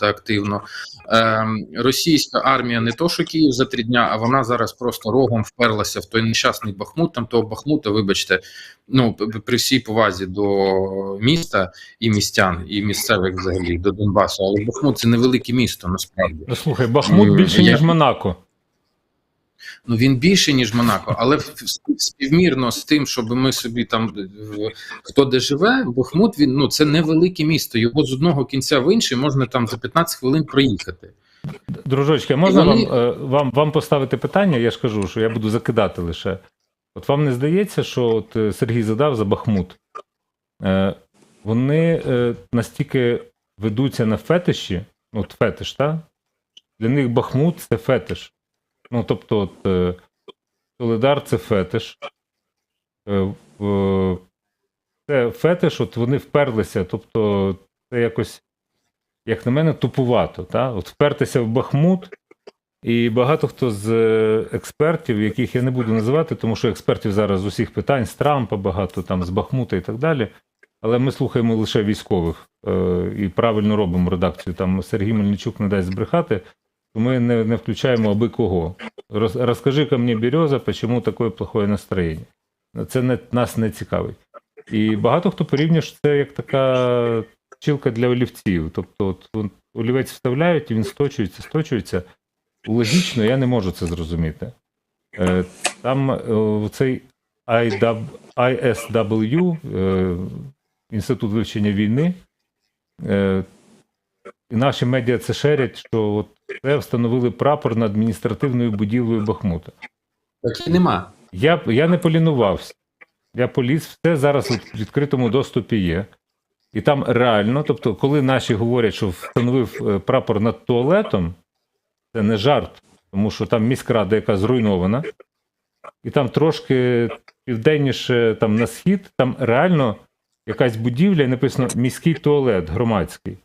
активно. Ем, російська армія не то, що Київ за три дня, а вона зараз просто рогом вперлася в той нещасний Бахмут. Там того Бахмута, вибачте, ну при всій повазі до міста і містян, і місцевих взагалі до Донбасу. Але Бахмут це невелике місто, насправді. Ну слухай, Бахмут більше, ніж Монако. Ну він більше ніж Монако, але співмірно з тим, щоб ми собі там хто де живе, Бахмут він ну це невелике місто. Його з одного кінця в інший можна там за 15 хвилин проїхати. Дружочки, можна вони- вам, е, вам, вам поставити питання? Я ж кажу, що я буду закидати лише. От вам не здається, що от е, Сергій задав за Бахмут. Е, вони е, настільки ведуться на фетиші, ну, от фетиш, так? Для них Бахмут це фетиш. Ну, тобто, от, е, Солидар це фетиш. Е, в- це фетиш, от вони вперлися. Тобто, це якось, як на мене, тупувато. Та? От впертися в Бахмут. І багато хто з е, експертів, яких я не буду називати, тому що експертів зараз з усіх питань, з Трампа, багато там з Бахмута і так далі. Але ми слухаємо лише військових е, і правильно робимо редакцію. Там Сергій Мельничук не дасть збрехати, ми не, не включаємо аби кого. Роз, розкажи-ка мені, Береза, чому таке плохое настроєння. Це не, нас не цікавить. І багато хто порівнює, що це як така чілка для олівців. Тобто, от, олівець вставляють, і він сточується, сточується. Логічно, я не можу це зрозуміти. Е, Там е, цей ISW, е, Інститут вивчення війни, і наші медіа це шерять, що от це встановили прапор над адміністративною будівлею Бахмута. Так і нема. Я, я не полінувався. Я поліз, все зараз в відкритому доступі є. І там реально, тобто, коли наші говорять, що встановив е, прапор над туалетом, це не жарт, тому що там міськрада, яка зруйнована, і там трошки південніше там на схід, там реально якась будівля, і написано міський туалет громадський.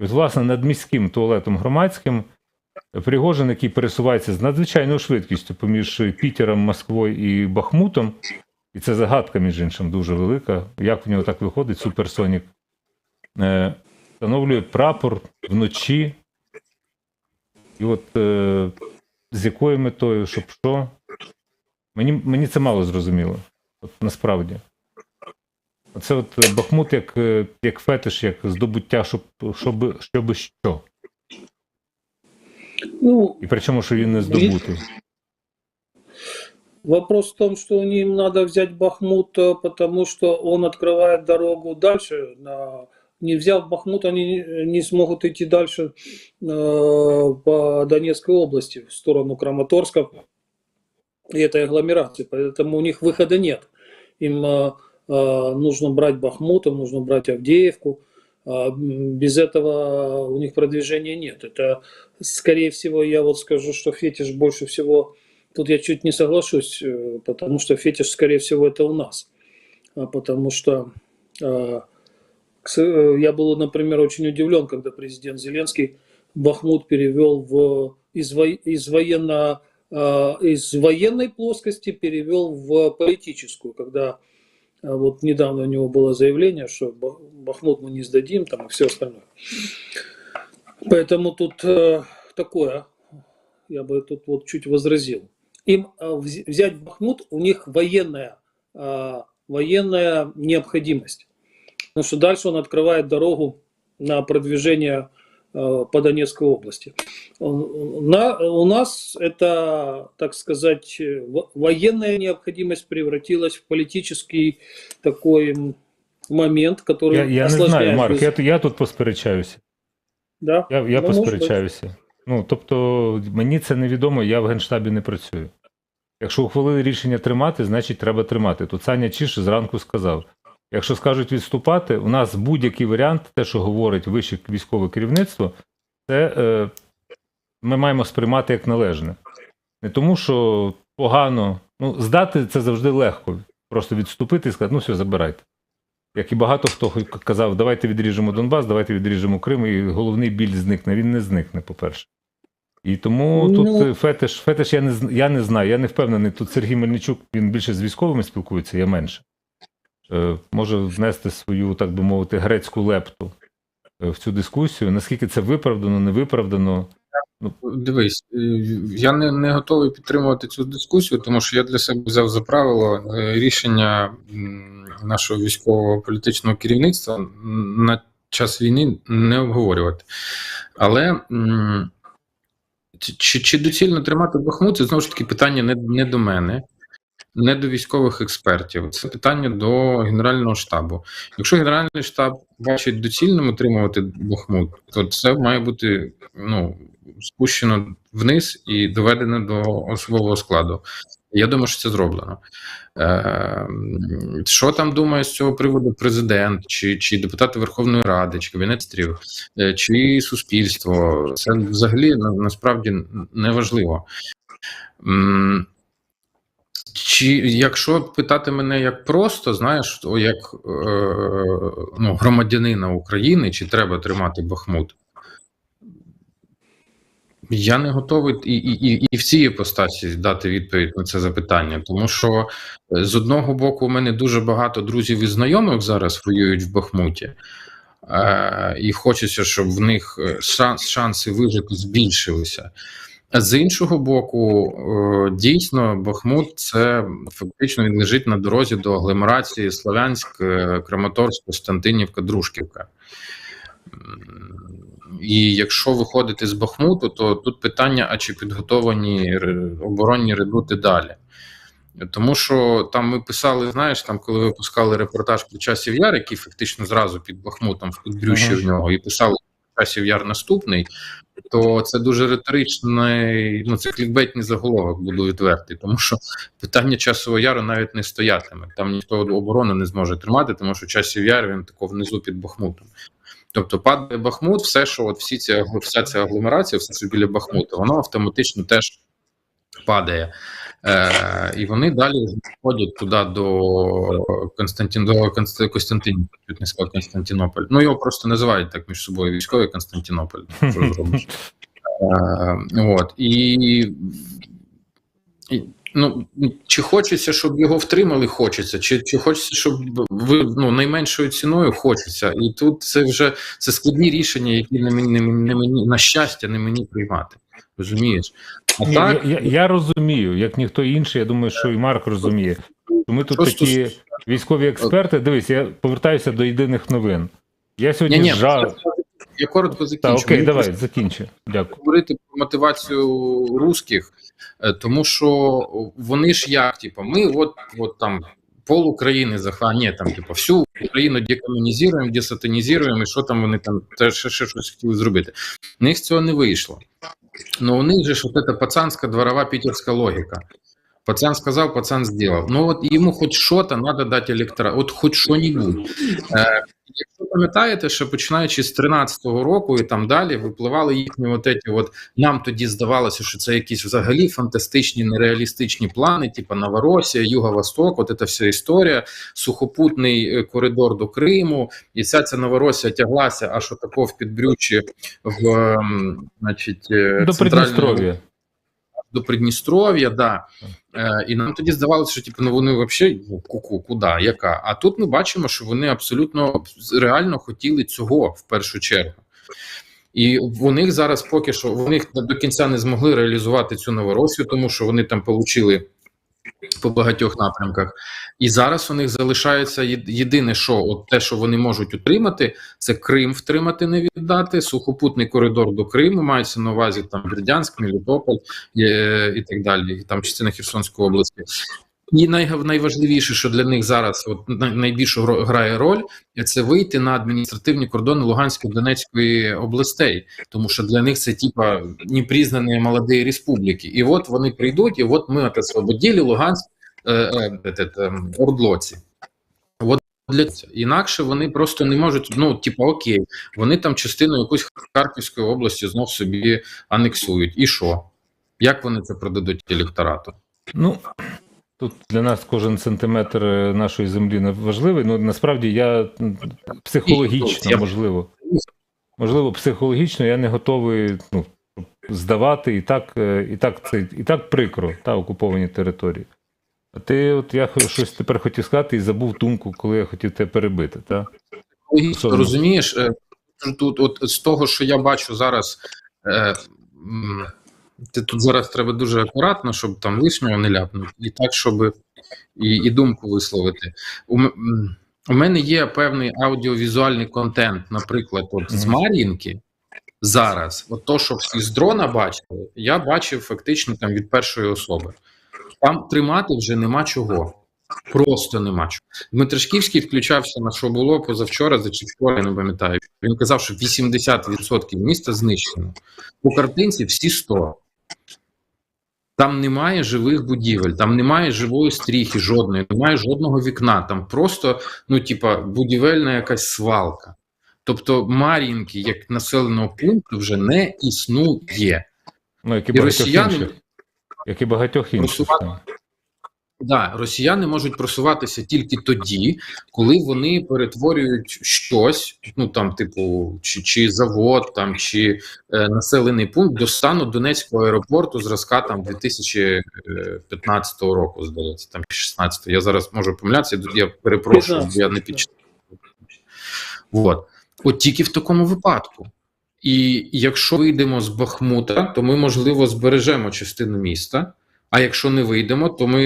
І власне, над міським туалетом громадським Пригожин, який пересувається з надзвичайною швидкістю поміж Пітером, Москвою і Бахмутом, і це загадка, між іншим, дуже велика. Як в нього так виходить, суперсонік, е, встановлює прапор вночі. І от е, з якою метою, щоб що? Мені, мені це мало зрозуміло. От насправді. Це от Бахмут як, е, як фетиш, як здобуття, щоб, щоб, щоб що. Ну, І причому, що він не здобутий. вопрос в том, что им надо взять Бахмут, э, потому что он открывает дорогу дальше. Не взяв Бахмут, они не- смогут идти дальше э, по Донецкой области в сторону Краматорска. И этой агломерации. Поэтому у них выхода нет. Им э, нужно брать Бахмут, им нужно брать Авдеевку. А, Без этого у них продвижения нет. Это, скорее всего, я вот скажу, что фетиш больше всего Тут я чуть не соглашусь, э, потому что фетиш, скорее всего, это у нас. А Потому что с- э, я был, например, очень удивлен, когда президент Зеленский Бахмут перевел в, из, во- из, военно, из военной плоскости перевел в политическую, когда вот недавно у него было заявление, что Бахмут мы не сдадим, там и все остальное. Поэтому тут э, такое, я бы тут вот чуть возразил. Им э, вз- взять Бахмут, у них военная, э, военная необходимость. Потому что дальше он открывает дорогу на продвижение э, по Донецкой области. На, у нас это, так сказать, во- военная необходимость превратилась в политический такой момент, который Я, я не знаю, Марк, я, я тут посперечаюся. Да? Я, я Ну, посперечаюся. Ну, тобто, мені це невідомо, я в Генштабі не працюю. Якщо ухвалили рішення тримати, значить треба тримати. Тут Саня Чіш зранку сказав: якщо скажуть відступати, у нас будь-який варіант, те, що говорить вище військове керівництво, це е, ми маємо сприймати як належне. Не тому, що погано, ну, здати це завжди легко. Просто відступити і сказати, ну все, забирайте. Як і багато хто казав, давайте відріжемо Донбас, давайте відріжемо Крим, і головний біль зникне. Він не зникне, по-перше. І тому Ну- тут е, фетиш, фетиш я не, я не знаю, я не впевнений. Тут Сергій Мельничук, він більше з військовими спілкується, я менше. Е, може внести свою, так би мовити, грецьку лепту е, в цю дискусію. Наскільки це виправдано, не виправдано? Ну, Дивись, е, я не, не готовий підтримувати цю дискусію, тому що я для себе взяв за правило рішення нашого військового політичного керівництва на час війни не обговорювати. Але чи- чи, доцільно тримати Бахмут, це знову ж таки питання не, не до мене. Не до військових експертів, це питання до Генерального штабу. Якщо Генеральний штаб бачить доцільним утримувати Бахмут, то це має бути ну, спущено вниз і доведено до особового складу. Я думаю, що це зроблено. Е, що там думає з цього приводу президент, чи, чи депутати Верховної Ради, чи Кабінет міністрів, е, чи суспільство? Це взагалі насправді не важливо. Чи якщо питати мене як просто, знаєш, то як е, ну, громадянина України, чи треба тримати Бахмут? Я не готовий і, і, і, в цій іпостасі дати відповідь на це запитання, тому що е, з одного боку, у мене дуже багато друзів і знайомих зараз воюють в Бахмуті, е, і хочеться, щоб в них е, шанс, шанси вижити збільшилися. А з іншого боку, е, дійсно, Бахмут це фактично він лежить на дорозі до агломерації Слов'янськ, Краматорськ, Костянтинівка, Дружківка. І якщо виходити з Бахмуту, то тут питання: а чи підготовані оборонні редути далі? Тому що там ми писали, знаєш, там коли випускали репортаж про часів яр, який фактично зразу під Бахмутом в підбрюші в нього, і писали часів яр наступний, то це дуже риторичний, ну це клікбейтний заголовок, буду відвертий, тому що питання часового яру навіть не стоятиме. Там ніхто оборону не зможе тримати, тому що часів яр він тако внизу під Бахмутом. Тобто падає Бахмут, все, що от всі ці вся ця агломерація, все що біля Бахмута, воно автоматично теж падає. Е, і вони далі ходять туди до Константин Костянтинівки, не сказав Константинополь. Ну його просто називають так між собою військовий Константинополь. Що зробиш? Е, от і, і ну чи хочеться, щоб його втримали? Хочеться, чи, чи хочеться, щоб ви ну найменшою ціною хочеться, і тут це вже це складні рішення, які не мені, не мені, не мені на щастя, не мені приймати. Розумієш? А Ні, так, я, я, я розумію, як ніхто інший, я думаю, що і Марк розуміє. Ми тут Просто такі військові експерти. Дивись, я повертаюся до єдиних новин. Я ні, сьогодні ні, жав. Я коротко закінчу. окей, Мені давай, закінчи. Дякую. говорити про мотивацію русських, е, тому що вони ж як, типу, ми от, от там пол України захват, ні, там, типу, всю Україну декомунізуємо, десатанізуємо, і що там вони там теж ще, ще щось хотіли зробити. У них з цього не вийшло. Ну, у них же ж от пацанська дворова питерська логіка. Пацан сказав, пацан зробив. Ну от йому хоч що-то треба дати електорат, от хоч що-небудь. Е, Якщо пам'ятаєте, що починаючи з 13-го року і там далі випливали їхні от еті от нам тоді здавалося, що це якісь взагалі фантастичні нереалістичні плани, типу Новоросія, Юго-Восток, от ця вся історія, сухопутний е, коридор до Криму, і вся ця Новоросія тяглася аж отако в підбрючі в ем, значить, е, До Придністров'я. До Придністров'я, да. Е, і нам тоді здавалося, що типу, ну вони взагалі ну, ку-ку, куди, яка. А тут ми бачимо, що вони абсолютно реально хотіли цього в першу чергу. І у них зараз поки що вони до кінця не змогли реалізувати цю новоросію, тому що вони там получили по багатьох напрямках. І зараз у них залишається єдине, що от те, що вони можуть утримати, це Крим втримати, не віддати, сухопутний коридор до Криму, мається на увазі там Бердянськ, Мелітополь і, і так далі, і там частина Херсонської області. І най, найважливіше, що для них зараз от найбільшу грає роль, це вийти на адміністративні кордони Луганської Донецької областей, тому що для них це типа непризнані молоді республіки. І от вони прийдуть, і от ми освободили Луганськ е, е, е, е, е, Ордлоці. От для інакше вони просто не можуть. Ну, типу, окей, вони там частину якусь Харківської області знов собі анексують. І що? Як вони це продадуть електорату? Ну, тут для нас кожен сантиметр е, нашої землі важливий. Ну, насправді я психологічно, можливо. Можливо, психологічно я не готовий ну, здавати і так, е, і так це і так прикро та окуповані території. А ти, от я щось тепер хотів сказати і забув думку, коли я хотів тебе перебити. Та? Розумієш, е, тут, от з того, що я бачу зараз, е, ти тут зараз треба дуже акуратно, щоб там лишнього не ляпнути, і так, щоб і, і думку висловити. У, у мене є певний аудіовізуальний контент, наприклад, от з. Мар'їнки. Зараз, от то, що всі з дрона бачили, я бачив фактично там від першої особи. Там тримати вже нема чого. Просто нема чого. Дмитришківський включався на що було позавчора, за чи вчора, я не пам'ятаю. Він казав, що 80% міста знищено. По картинці всі 100. Там немає живих будівель, там немає живої стріхи, жодної, немає жодного вікна. Там просто, ну, типа, будівельна якась свалка. Тобто Мар'їнки як населеного пункту вже не існує. Ну, як і І багатьох росіяни інших. Як і багатьох інших. Просувати-. Да, росіяни можуть просуватися тільки тоді, коли вони перетворюють щось, ну там, типу, чи, чи завод, там чи е, населений пункт до стану Донецького аеропорту зразка там 2015 року, здається, там 16 Я зараз можу помилятися, я- перепрошую, я не 15, під От. От тільки в такому випадку. І якщо вийдемо з Бахмута, то ми, можливо, збережемо частину міста. А якщо не вийдемо, то ми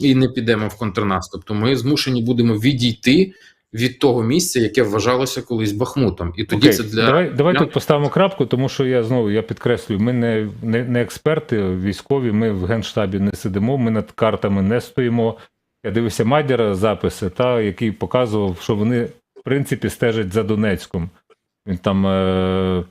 і не підемо в контрнаступ. То ми змушені будемо відійти від того місця, яке вважалося колись Бахмутом. І тоді Окей, це для давай, давай для- тут поставимо крапку, тому що я знову я підкреслюю, ми не, не, не експерти військові, ми в генштабі не сидимо, ми над картами не стоїмо. Я дивився Мадяра записи, та, який показував, що вони в принципі стежать за Донецьком. Він там е,